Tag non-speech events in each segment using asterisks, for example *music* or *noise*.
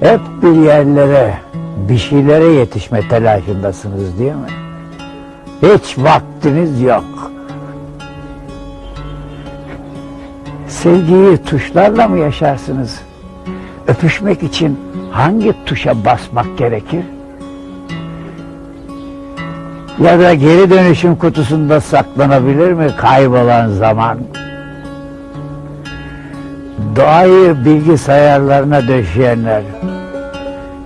Hep bir yerlere, bir şeylere yetişme telaşındasınız değil mi? Hiç vaktiniz yok. Sevgiyi tuşlarla mı yaşarsınız? Öpüşmek için hangi tuşa basmak gerekir? Ya da geri dönüşüm kutusunda saklanabilir mi kaybolan zaman? Doğayı bilgisayarlarına döşeyenler,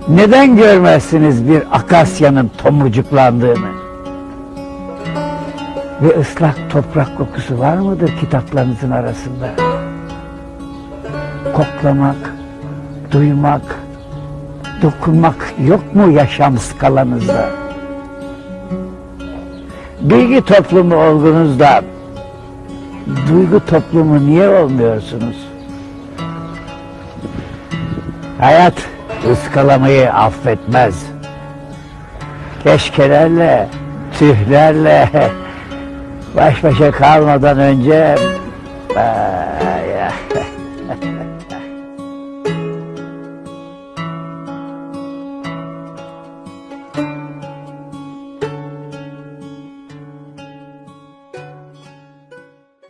neden görmezsiniz bir akasyanın tomurcuklandığını? Ve ıslak toprak kokusu var mıdır kitaplarınızın arasında? Koklamak, duymak, dokunmak yok mu yaşam skalanızda? Bilgi toplumu olgunuzda duygu toplumu niye olmuyorsunuz? Hayat ıskalamayı affetmez. Keşkelerle, tühlerle *laughs* baş başa kalmadan önce Ay, ay. *laughs*